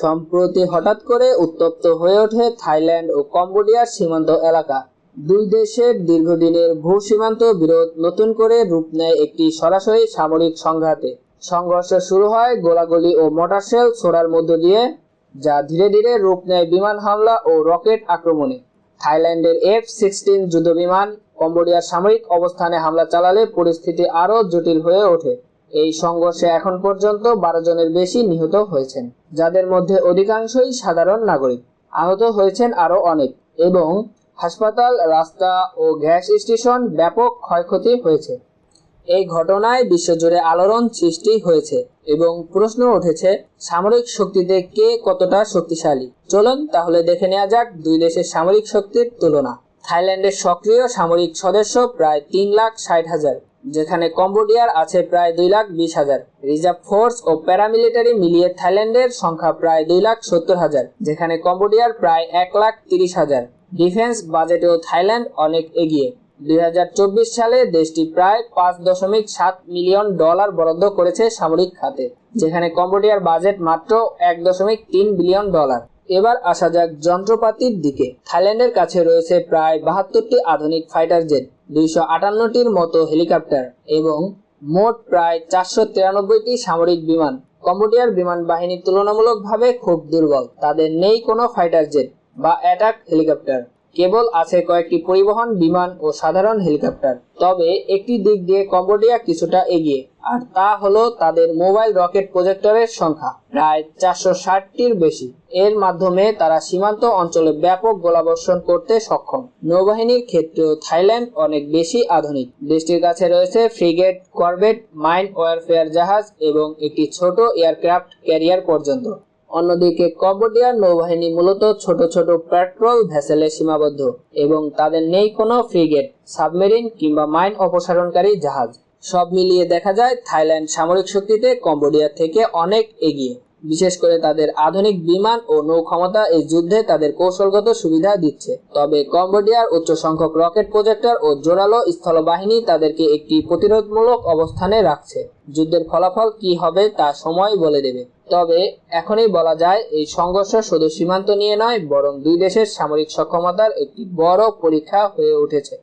সম্প্রতি হঠাৎ করে উত্তপ্ত হয়ে ওঠে থাইল্যান্ড ও কম্বোডিয়ার সীমান্ত এলাকা। দুই দেশের দীর্ঘদিনের ভূ সীমান্ত বিরোধ নতুন করে রূপ নেয় একটি সরাসরি সামরিক সংঘাতে। সংঘর্ষ শুরু হয় গোলাগুলি ও মোটরশেল ছোড়ার মধ্য দিয়ে, যা ধীরে ধীরে রূপ নেয় বিমান হামলা ও রকেট আক্রমণে। থাইল্যান্ডের এফ সিক্সটিন যুদ্ধবিমান কম্বোডিয়ার সামরিক অবস্থানে হামলা চালালে পরিস্থিতি আরও জটিল হয়ে ওঠে। এই সংঘর্ষে এখন পর্যন্ত বারো জনের বেশি নিহত হয়েছেন, যাদের মধ্যে অধিকাংশই সাধারণ নাগরিক। আহত হয়েছেন আরও অনেক এবং হাসপাতাল, রাস্তা ও গ্যাস স্টেশন ব্যাপক ক্ষয়ক্ষতি হয়েছে। এই ঘটনায় বিশ্বজুড়ে আলোড়ন সৃষ্টি হয়েছে এবং প্রশ্ন উঠেছে, সামরিক শক্তিতে কে কতটা শক্তিশালী? চলুন তাহলে দেখে নেওয়া যাক দুই দেশের সামরিক শক্তির তুলনা। থাইল্যান্ডের সক্রিয় সামরিক সদস্য প্রায় তিন লাখ ষাট হাজার। যেখানে কম্বোডিয়ার আছে প্রায় দুই লাখ বিশ হাজার। রিজার্ভ ফোর্স ও প্যারামিলিটারি মিলিয়ে থাইল্যান্ডের সংখ্যা প্রায় দুই লাখ সত্তর হাজার, যেখানে কম্বোডিয়ার প্রায় এক লাখ তিরিশ হাজার। ডিফেন্স বাজেটেও থাইল্যান্ড অনেক এগিয়ে। দুই হাজার চব্বিশ সালে দেশটি প্রায় পাঁচ দশমিক সাত মিলিয়ন ডলার বরাদ্দ করেছে সামরিক খাতে, যেখানে কম্বোডিয়ার বাজেট মাত্র এক দশমিক তিন বিলিয়ন ডলার। এবার আসা যাক যন্ত্রপাতির দিকে। থাইল্যান্ডের কাছে রয়েছে প্রায় বাহাত্তরটি আধুনিক ফাইটার জেট, দুইশো আটান্নটির মতো হেলিকপ্টার এবং মোট প্রায় চারশো তিরানব্বইটি সামরিক বিমান। কম্বোডিয়ার বিমান বাহিনী তুলনামূলকভাবে খুব দুর্বল। তাদের নেই কোনো ফাইটার জেট বা অ্যাটাক হেলিকপ্টার। কেবল আছে কয়েকটি পরিবহন, বিমান ও সাধারণ হেলিকপ্টার। তবে একটি দিক দিয়ে কম্বোডিয়া কিছুটা এগিয়ে, আর তা হলো তাদের মোবাইল রকেট প্রজেক্টরের সংখ্যা, প্রায় চারশো ষাটটির বেশি। এর মাধ্যমে তারা সীমান্ত অঞ্চলে ব্যাপক গোলাবর্ষণ করতে সক্ষম। নৌবাহিনীর ক্ষেত্রেও থাইল্যান্ড অনেক বেশি আধুনিক। দেশটির কাছে রয়েছে ফ্রিগেট করবেট মাইন ওয়ারফেয়ার জাহাজ এবং একটি ছোট এয়ারক্রাফট ক্যারিয়ার পর্যন্ত। অন্যদিকে কম্বোডিয়ার নৌবাহিনী মূলত ছোট ছোট পেট্রোল ভেসেলে সীমাবদ্ধ এবং তাদের নেই কোনো ফ্রিগেট, সাবমেরিন কিংবা মাইন অপসারণকারী জাহাজ। সব মিলিয়ে দেখা যায়, থাইল্যান্ড সামরিক শক্তিতে কম্বোডিয়া থেকে অনেক এগিয়ে। বিশেষ করে তাদের আধুনিক বিমান ও নৌ ক্ষমতা এই যুদ্ধে তাদের কৌশলগত সুবিধা দিচ্ছে। তবে কম্বোডিয়ার উচ্চ সংখ্যক রকেট প্রজেক্টর ও জোরালো স্থলবাহিনী তাদেরকে একটি প্রতিরোধমূলক অবস্থানে রাখছে। যুদ্ধের ফলাফল কি হবে তা সময় বলে দেবে। তবে এখনই বলা যায়, এই সংঘর্ষ শুধু সীমান্ত নিয়ে নয়, বরং দুই দেশের সামরিক সক্ষমতার একটি বড় পরীক্ষা হয়ে উঠেছে।